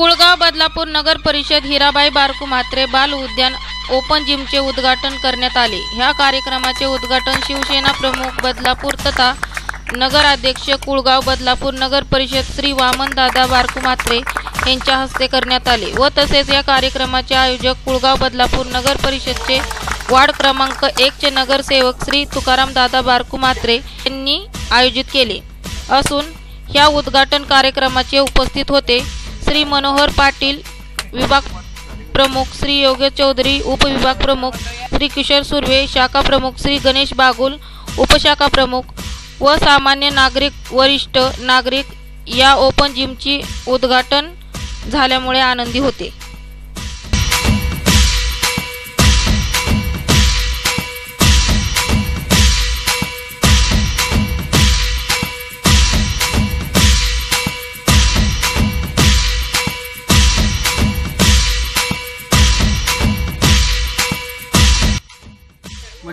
कुळगाव बदलापूर नगर परिषद हिराबाई बारकू म्हात्रे बाल उद्यान ओपन जिमचे उद्घाटन करण्यात आले. ह्या कार्यक्रमाचे उद्घाटन शिवसेना प्रमुख बदलापूर तथा नगराध्यक्ष कुळगाव बदलापूर नगर परिषद श्री वामनदादा बारकू म्हात्रे यांच्या हस्ते करण्यात आले व तसेच या कार्यक्रमाचे आयोजक कुळगाव बदलापूर नगर परिषदचे वार्ड क्रमांक एकचे नगरसेवक श्री तुकाराम दादा बारकू म्हात्रे यांनी आयोजित केले. असून ह्या उद्घाटन कार्यक्रमाचे उपस्थित होते श्री मनोहर पाटील विभाग प्रमुख श्री योगेश चौधरी उपविभाग प्रमुख श्री किशोर सुर्वे शाखा प्रमुख श्री गणेश बागुल उपशाखा प्रमुख व सामान्य नागरिक वरिष्ठ नागरिक या ओपन जिमची उद्घाटन झाल्यामुळे आनंदी होते.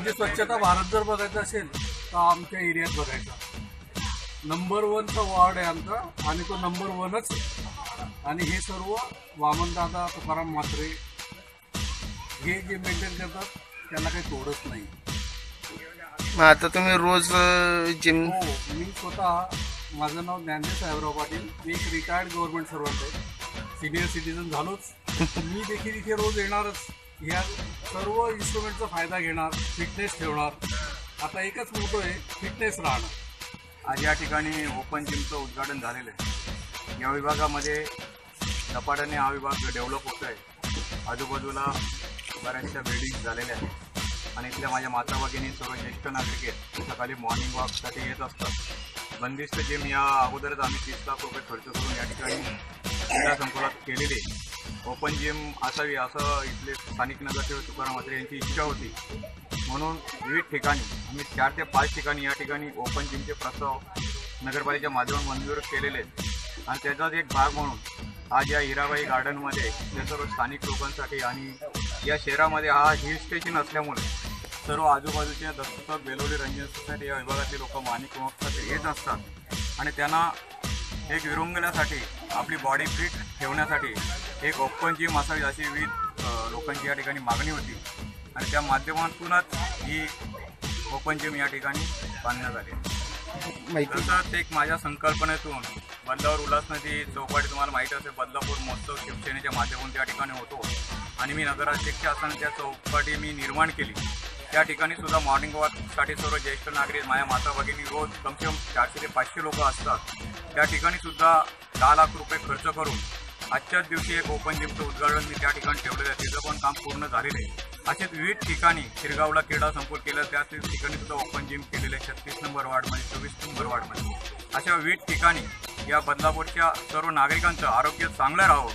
म्हणजे स्वच्छता भारत जर बघायचं असेल तर आमच्या एरियात बघायचा. नंबर वनचा वॉर्ड आहे आमचा आणि तो नंबर वनच. आणि हे सर्व वामनदादा तुकाराम म्हात्रे हे जे मेंटेन करतात त्याला काही तोडच नाही. मग आता तुम्ही रोज जिम हो मी स्वतः माझं नाव ज्ञानदेव साहेबराव पाटील. मी एक रिटायर्ड गव्हर्नमेंट सर्वंट आहे. Senior citizen झालोच. मी देखील इथे रोज येणारच. या सर्व इन्स्ट्रुमेंटचा फायदा घेणार फिटनेस ठेवणार. आता एकच मोठं आहे फिटनेस राहणं. आज या ठिकाणी ओपन जिमचं उद्घाटन झालेलं आहे. या विभागामध्ये झपाट्याने हा विभाग डेव्हलप होत आहे. आजूबाजूला बऱ्याचशा बिल्डिंग झालेल्या आहेत. आणि इथल्या माझ्या माता भगिनी सर्व ज्येष्ठ नागरिक आहेत. सकाळी मॉर्निंग वॉकसाठी येत असतात. बंदिस्त जिम या अगोदरच आम्ही तीस लाख रुपये खर्च करून या ठिकाणी क्रीडा संकुलात केलेली आहे. ओपन जिम असावी असं इथले स्थानिक नगरसेवक तुकाराम म्हात्रे यांची इच्छा होती. म्हणून विविध ठिकाणी आम्ही चार ते पाच ठिकाणी या ठिकाणी ओपन जिमचे प्रस्ताव नगरपालिकेच्या माध्यमातून मंजूर केलेले आहेत. आणि त्याचाच एक भाग म्हणून आज या हिराबाई गार्डनमध्ये ते सर्व स्थानिक लोकांसाठी आणि या शहरामध्ये हा हिल स्टेशन असल्यामुळे सर्व आजूबाजूच्या दत्तक बेलोली रंजन सोसायटी या विभागातील लोक मानिक वॉकसाठी येत असतात. आणि त्यांना एक विरंगण्यासाठी आपली बॉडी फिट ठेवण्यासाठी एक ओपन जिम असावी अशी विविध लोकांची या ठिकाणी मागणी होती. आणि त्या माध्यमातूनच ही ओपन जिम या ठिकाणी बांधण्यात आली. तसंच एक माझ्या संकल्पनेतून बदलावर उल्हास नदी चौपाटी तुम्हाला माहिती असेल बदलापूर महोत्सव शिवसेनेच्या माध्यमातून त्या ठिकाणी होतो. आणि मी नगराध्यक्ष असताना त्या चौपाटी मी निर्माण केली. त्या ठिकाणी सुद्धा मॉर्निंग वॉकसाठी सर्व ज्येष्ठ नागरिक माझ्या माता भगिनी रोज कमसे कम चारशे ते पाचशे लोक असतात. त्या ठिकाणी सुद्धा दहा लाख रुपये खर्च करून आजच्याच दिवशी एक ओपन जिमचं उद्घाटन मी त्या ठिकाणी ठेवलेलं आहे. तिथं पण काम पूर्ण झालेलं आहे. असेच विविध ठिकाणी शिरगावला क्रीडा संकुल केलं त्याच ठिकाणी सुद्धा ओपन जिम केलेलं आहे. छत्तीस नंबर वार्डमध्ये चोवीस नंबर वार्डमध्ये. अशा विविध ठिकाणी या बदलापूरच्या सर्व नागरिकांचं आरोग्य चांगलं राहावं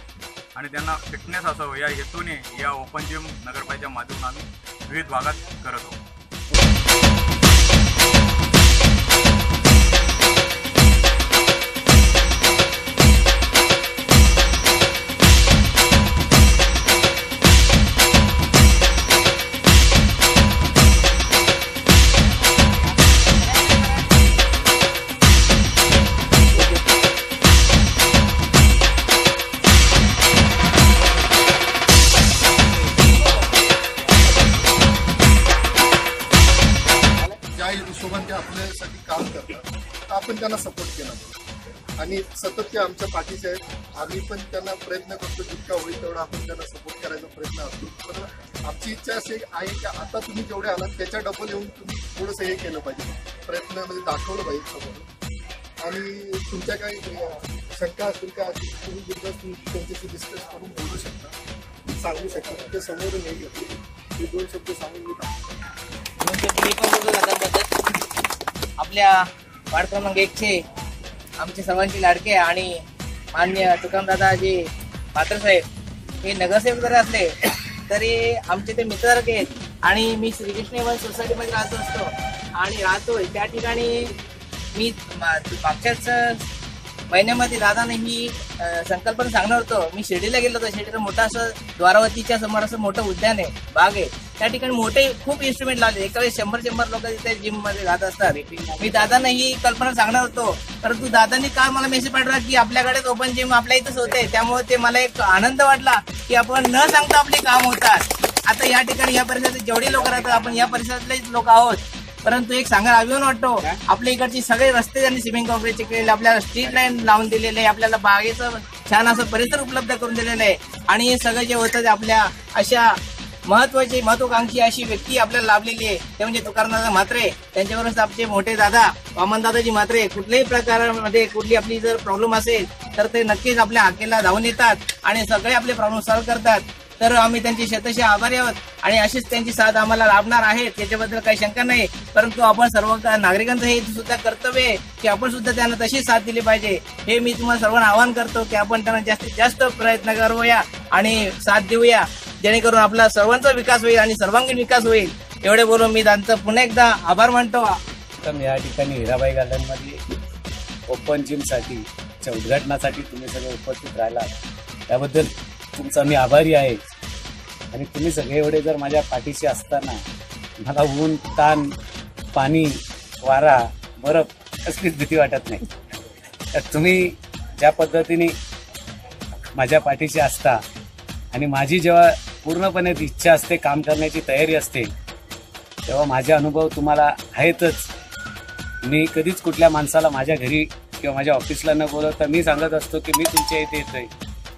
आणि त्यांना फिटनेस असावं या हेतूने या ओपन जिम नगरपालिकेच्या माध्यमातून आम्ही विविध भागात करत आहोत. ज्या हिशोबाने ते आपल्यासाठी काम करतात. तर आपण त्यांना सपोर्ट केला पाहिजे. आणि सतत ते आमच्या पाठीचे आहेत. आम्ही पण त्यांना प्रयत्न करतो जितका होईल तेवढा आपण त्यांना सपोर्ट करायचा प्रयत्न असतो पण आमची इच्छा अशी आहे की आता तुम्ही जेवढे आलात त्याच्या डबल येऊन तुम्ही थोडंसं हे केलं पाहिजे. प्रयत्न म्हणजे दाखवलं पाहिजे समोर आणि तुमच्या काही शंका असतील का तुम्ही बिंदास त्यांच्याशी डिस्कस करून बोलू शकता. सांगू शकता. ते समोरून हे घेतले हे दोन शब्द सांगून मी दाखवतो. म्हणजे तुम्ही पण बोलू त्याबद्दल आपल्या वार्ड क्रमांक एकचे आमचे सर्वांचे लाडके आणि मान्य तुकामदादाजी पात्र साहेब हे नगरसेवक जरी असले तरी आमचे ते मित्रसारखे आहेत. आणि मी श्रीकृष्ण वन सोसायटीमध्ये राहत असतो आणि राहतोय त्या ठिकाणी मी मा- मागच्याच महिन्यामध्ये दादाने ही संकल्पना सांगणार होतो. मी शिर्डीला गेलो होतो. शिर्डीला मोठा असं द्वारावतीच्या समोर असं मोठं उद्यान आहे बाग आहे. त्या ठिकाणी मोठे खूप इन्स्ट्रुमेंट लावले. एका वेळेस शंभर शंभर लोक तिथे जिममध्ये जात असतात. मी दादांना ही कल्पना सांगणार होतो. परंतु दादांनी काल मला मेसेज पाठवला की आपल्याकडेच ओपन जिम आपल्या इथंच होते? त्यामुळे ते मला एक आनंद वाटला की आपण न सांगता आपले काम होतात. आता या ठिकाणी या परिसरात जेवढे लोक राहतात आपण या परिसरातलेच लोक आहोत. परंतु एक सांगायला अभिमान वाटतो. आपल्या इकडचे सगळे रस्ते त्यांनी सिमेंट कॉन्क्रीटचे केलेले आपल्याला स्ट्रीट लाईन लावून दिलेले आहे. आपल्याला बागेचं छान असं परिसर उपलब्ध करून दिलेलं आहे. आणि हे सगळं जे होतं ते आपल्या अशा महत्वाची महत्वाकांक्षी अशी व्यक्ती आपल्याला लाभलेली आहे. ते म्हणजे तुकारामदादा म्हात्रे. त्यांच्यावरच आपले मोठे दादा वामनदादाजी म्हात्रे. कुठल्याही प्रकारामध्ये कुठली आपली जर प्रॉब्लेम असेल तर ते नक्कीच आपल्या हाकेला धावून येतात आणि सगळे आपले प्रॉब्लेम सॉल्व्ह करतात. तर आम्ही त्यांची शतशः आभारी आहोत आणि अशीच त्यांची साथ आम्हाला लाभणार आहे. त्याच्याबद्दल काही शंका नाही. परंतु आपण सर्व नागरिकांचं हे सुद्धा कर्तव्य आहे की आपण सुद्धा त्यांना तशी साथ दिली पाहिजे. हे मी तुम्हाला सर्वांना आवाहन करतो की आपण त्यांना जास्तीत जास्त प्रयत्न करूया आणि साथ देऊया. जेणेकरून आपला सर्वांचा विकास होईल आणि सर्वांगीण विकास होईल. एवढे बोलून मी त्यांचं पुन्हा एकदा आभार मानतो. तर या ठिकाणी हिराबाई गार्डनमध्ये ओपन जिमसाठी च्या उद्घाटनासाठी तुम्ही सगळे उपस्थित राहिला त्याबद्दल तुमचा मी आभारी आहे. आणि तुम्ही सगळे एवढे जर माझ्या पाठीशी असताना मला ऊन ताण पाणी वारा बरफ कसलीच भीती वाटत नाही. तर तुम्ही ज्या पद्धतीने माझ्या पाठीशी असता आणि माझी जेव्हा पूर्णपणे इच्छा असते काम करण्याची तयारी असते तेव्हा माझे अनुभव तुम्हाला आहेतच. मी कधीच कुठल्या माणसाला माझ्या घरी किंवा माझ्या ऑफिसला न बोलवता मी सांगत असतो की मी तुमच्या इथे येतोय.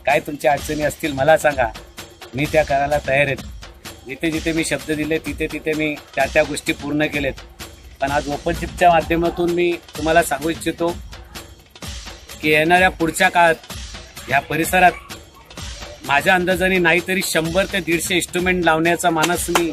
काय तुमच्या अडचणी असतील मला सांगा. मी त्या करायला तयार आहेत जिथे जिथे मी शब्द दिले तिथे तिथे मी त्या त्या गोष्टी पूर्ण केलेत. पण आज ओपन चिपच्या माध्यमातून मी तुम्हाला सांगू इच्छितो की येणाऱ्या पुढच्या काळात ह्या परिसरात माझ्या अंदाजाने नाहीतरी शंभर ते दीडशे इन्स्ट्रुमेंट लावण्याचा मानस मी.